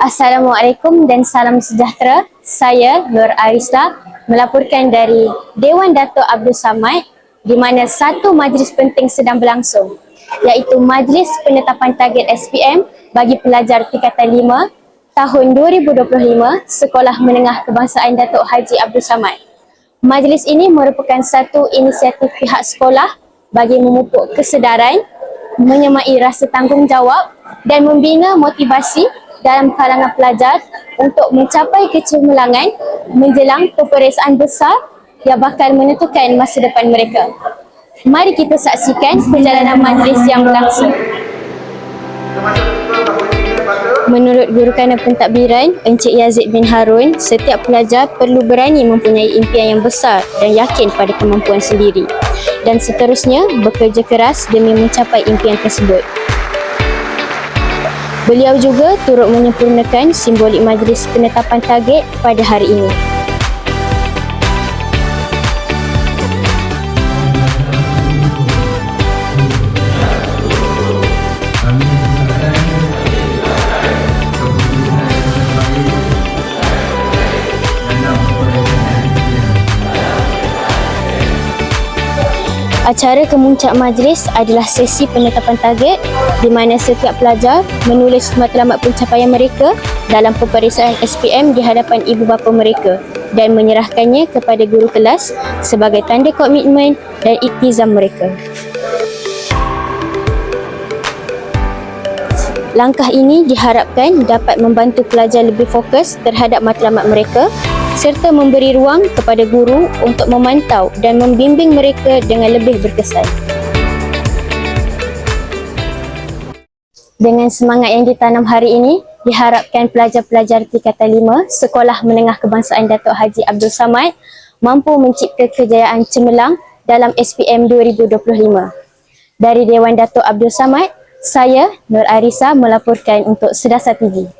Assalamualaikum dan salam sejahtera. Saya Nur Arista melaporkan dari Dewan Datuk Abdul Samad di mana satu majlis penting sedang berlangsung iaitu Majlis Penetapan Target SPM bagi pelajar tingkatan 5 tahun 2025 Sekolah Menengah Kebangsaan Datuk Haji Abdul Samad. Majlis ini merupakan satu inisiatif pihak sekolah bagi memupuk kesedaran, menyemai rasa tanggungjawab dan membina motivasi dalam kalangan pelajar untuk mencapai kecemerlangan menjelang peperiksaan besar yang bakal menentukan masa depan mereka. Mari kita saksikan perjalanan majlis yang berlangsung. Menurut Guru Kana Pentadbiran Encik Yazid bin Harun, setiap pelajar perlu berani mempunyai impian yang besar dan yakin pada kemampuan sendiri. Dan seterusnya, bekerja keras demi mencapai impian tersebut. Beliau juga turut menyempurnakan simbolik majlis penetapan target pada hari ini. Acara kemuncak majlis adalah sesi penetapan target di mana setiap pelajar menulis matlamat pencapaian mereka dalam peperiksaan SPM di hadapan ibu bapa mereka dan menyerahkannya kepada guru kelas sebagai tanda komitmen dan iktizam mereka. Langkah ini diharapkan dapat membantu pelajar lebih fokus terhadap matlamat mereka serta memberi ruang kepada guru untuk memantau dan membimbing mereka dengan lebih berkesan. Dengan semangat yang ditanam hari ini, diharapkan pelajar-pelajar tingkatan 5 Sekolah Menengah Kebangsaan Datuk Haji Abdul Samad mampu mencipta kejayaan cemerlang dalam SPM 2025. Dari Dewan Datuk Abdul Samad, saya Nur Arisa melaporkan untuk Sedasa TV.